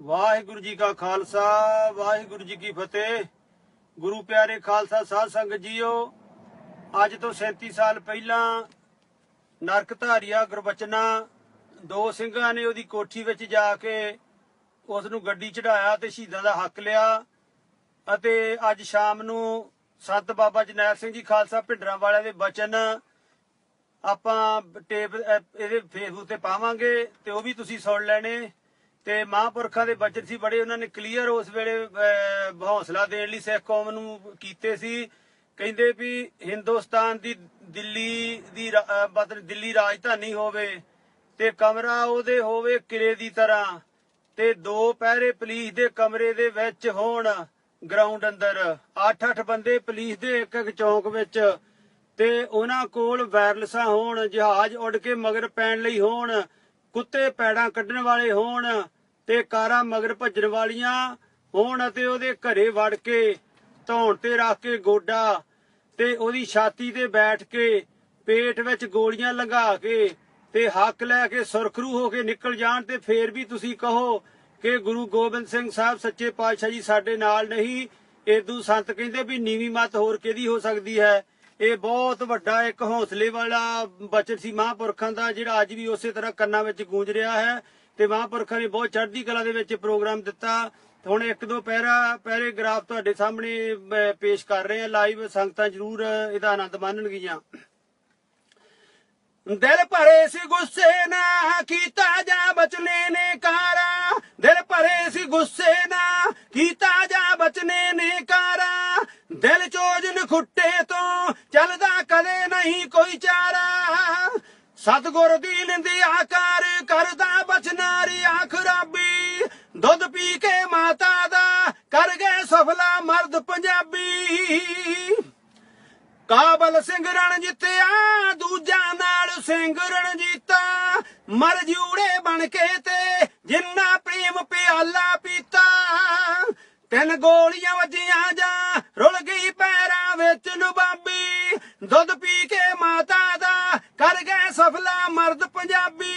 ਵਾਹਿਗੁਰੂ ਜੀ ਕਾ ਖਾਲਸਾ, ਵਾਹਿਗੁਰੂ ਜੀ ਕੀ ਫਤਿਹ। ਗੁਰੂ ਪਿਆਰੇ ਖਾਲਸਾ ਸਾਧ ਸੰਗਤ ਜੀਓ, ਅੱਜ ਤੋਂ 37 ਸਾਲ ਪਹਿਲਾਂ ਨਰਕ ਧਾਰੀਆ ਗੁਰਬਚਨਾ ਦੋ ਸਿੰਘਾਂ ਨੇ ਉਹਦੀ ਕੋਠੀ ਵਿੱਚ ਜਾ ਕੇ ਉਸ ਨੂੰ ਗੱਡੀ ਚੜਾਇਆ ਤੇ ਸ਼ਹੀਦਾਂ ਦਾ ਹੱਕ ਲਿਆ ਅਤੇ ਅੱਜ ਸ਼ਾਮ ਨੂੰ ਸੰਤ ਬਾਬਾ ਜਨੈਲ ਸਿੰਘ ਜੀ ਖਾਲਸਾ ਭਿੰਡਰਾਂ ਵਾਲਿਆਂ ਦੇ ਬਚਨ ਆਪਾਂ ਟੇਪ ਅਹ, ਇਹਦੇ ਫੇਸਬੁੱਕ ਤੇ ਪਾਵਾਂਗੇ ਤੇ ਉਹ ਵੀ ਤੁਸੀਂ ਸੁਣ ਲੈਣੇ। ਤੇ ਮਹਾਂਪੁਰਖਾਂ ਦੇ ਬਚਨ ਸੀ ਬੜੇ, ਉਹਨਾਂ ਨੇ ਕਲੀਅਰ ਉਸ ਵੇਲੇ ਹੌਸਲਾ ਦੇਣ ਲਈ ਸਿੱਖ ਕੌਮ ਨੂੰ ਕੀਤੇ ਸੀ। ਕਹਿੰਦੇ ਵੀ ਹਿੰਦੁਸਤਾਨ ਦੀ ਦਿੱਲੀ ਦੀ ਮਤਲਬ ਦਿੱਲੀ ਰਾਜਧਾਨੀ ਹੋਵੇ ਤੇ ਕਮਰਾ ਉਹਦੇ ਹੋਵੇ ਕਿਲੇ ਦੀ ਤਰ੍ਹਾਂ ਤੇ ਦੋ ਪਹਿਰੇ ਪੁਲਿਸ ਦੇ ਕਮਰੇ ਦੇ ਵਿੱਚ ਹੋਣ ਗਰਾਊਂਡ ਅੰਦਰ। 8-8 ਬੰਦੇ ਪੁਲਿਸ ਦੇ ਇੱਕ ਇੱਕ ਚੌਂਕ ਵਿੱਚ ਤੇ ਉਹਨਾਂ ਕੋਲ ਵਾਇਰਲੈਸਾਂ ਹੋਣ, ਜਹਾਜ਼ ਉੱਡ ਕੇ ਮਗਰ ਪੈਣ ਲਈ ਹੋਣ, ਕੁੱਤੇ ਪੈੜਾਂ ਕੱਢਣ ਵਾਲੇ ਹੋਣ ਤੇ ਕਾਰਾਂ ਮਗਰ ਭੱਜਣ ਵਾਲੀਆਂ ਹੋਣ ਅਤੇ ਉਹਦੇ ਘਰੇ ਵੜ ਕੇ ਧੌਣ ਤੇ ਰੱਖ ਕੇ ਗੋਡਾ ਤੇ ਉਹਦੀ ਛਾਤੀ ਤੇ ਬੈਠ ਕੇ ਪੇਟ ਵਿੱਚ ਗੋਲੀਆਂ ਲੰਘਾ ਕੇ ਤੇ ਹੱਕ ਲੈ ਕੇ ਸੁਰਖਰੂ ਹੋ ਕੇ ਨਿਕਲ ਜਾਣ ਤੇ ਫੇਰ ਵੀ ਤੁਸੀਂ ਕਹੋ ਕਿ ਗੁਰੂ ਗੋਬਿੰਦ ਸਿੰਘ ਸਾਹਿਬ ਸੱਚੇ ਪਾਤਸ਼ਾਹ ਜੀ ਸਾਡੇ ਨਾਲ ਨਹੀਂ। ਏਦੂ ਸੰਤ ਕਹਿੰਦੇ ਵੀ ਨੀਵੀਂ ਮਤ ਹੋਰ ਕਿਹਦੀ ਹੋ ਸਕਦੀ ਹੈ? ਇਹ ਬਹੁਤ ਵੱਡਾ ਇੱਕ ਹੌਸਲੇ ਵਾਲਾ ਬਚਨ ਸੀ ਮਹਾਂਪੁਰਖਾਂ ਦਾ ਜਿਹੜਾ ਅੱਜ ਵੀ ਉਸੇ ਤਰ੍ਹਾਂ ਕੰਨਾਂ ਵਿੱਚ ਗੂੰਜ ਰਿਹਾ ਹੈ। ਤੇ ਮਹਾਂਪੁਰਖਾਂ ਨੇ ਬਹੁਤ ਚੜ੍ਹਦੀ ਕਲਾ ਦੇ ਵਿੱਚ ਪ੍ਰੋਗਰਾਮ ਦਿੱਤਾ। ਹੁਣ ਇੱਕ ਦੋ ਪੈਰਾ ਪੈਰਾਗ੍ਰਾਫ ਤੁਹਾਡੇ ਸਾਹਮਣੇ ਪੇਸ਼ ਕਰ ਰਹੇ। ਹਾਂ ਲਾਈਵ ਸੰਗਤਾਂ ਜਰੂਰ ਇਹਦਾ ਆਨੰਦ ਮਾਣਨਗੀਆਂ। ਦਿਲ ਭਰੇ ਸੀ ਗੁੱਸੇ ਨਾ ਕੀਤਾ ਜਾ ਬਚਨੇ ਨੇ ਕਾਰਾ। ਦਿਲ ਭਰੇ ਸੀ ਗੁੱਸੇ ਨਾ ਕੀਤਾ ਜਾ ਬਚਨੇ ਨੇ ਕਾਰਾ। ਦਿਲ ਚੋਜਨ ਖੁੱਟੇ ਤੋਂ ਚੱਲਦਾ ਕਦੇ ਨਹੀਂ ਕੋਈ ਚਾਰਾ। ਸਤਗੁਰ ਦੀ ਲਿੰਦੀ ਆਕਾਰ ਕਰਦਾ ਬਚਨਾਰੀ ਆਖਰਾਬੀ ਦੁੱਧ ਪੀ ਕੇ ਮਾਤਾ ਦਾ ਕਰ ਗਏ ਸਫਲਾ ਮਰਦ ਪੰਜਾਬੀ। ਕਾਬਲ ਸਿੰਘ ਰਣ ਜਿੱਤਿਆ ਦੂਜਾ ਨਾਲ ਸਿੰਘ ਰਣ ਜੀਤਾ ਮਰ ਜੂੜੇ ਬਣ ਕੇ ਤੇ ਜਿੰਨਾ ਪ੍ਰੇਮ ਪਿਆਲਾ ਪੀਤਾ। ਤਿੰਨ ਗੋਲੀਆਂ ਵੱਜੀਆਂ ਜਾ ਰੁਲ ਗਈ ਪੈਰਾਂ ਵਿੱਚ ਨਵਾਬੀ ਦੁੱਧ ਪੀ ਕੇ ਮਾਤਾ ਦਾ ਕਰ ਗਏ ਸਫਲਾ ਮਰਦ ਪੰਜਾਬੀ।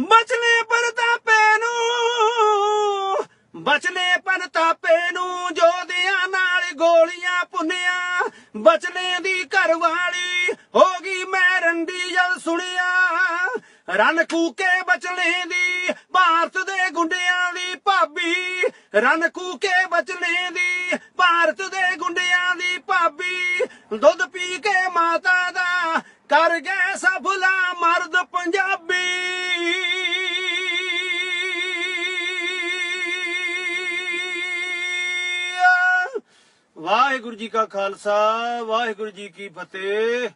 ਬਚਨੇ ਪਰਤਾਪੇ ਨੂੰ, ਬਚਨੇ ਪਰਤਾਪੇ ਨੂੰ, ਜੋਧਿਆਂ ਨਾਲ ਗੋਲੀਆਂ ਪੁੰਨਿਆ। ਬਚਨੇ ਦੀ ਘਰਵਾਲੀ ਹੋ ਗਈ ਮੈਂ ਰੰਡੀ ਜਲ ਸੁਣਿਆ। ਰਨ ਕੂਕੇ ਬਚਨੇ ਦੀ, ਭਾਰਤ ਦੇ ਗੁੰਡਿਆਂ ਦੀ ਭਾਬੀ। ਰਨ ਕੂਕੇ ਬਚਨੇ ਦੀ, ਭਾਰਤ ਦੇ ਗੁੰਡੇ ਦੁੱਧ ਪੀ ਕੇ ਮਾਤਾ ਦਾ ਕਰ ਗਏ ਸਫਲਾ ਮਰਦ ਪੰਜਾਬੀ। ਵਾਹਿਗੁਰੂ ਜੀ ਕਾ ਖਾਲਸਾ, ਵਾਹਿਗੁਰੂ ਜੀ ਕੀ ਫਤਿਹ।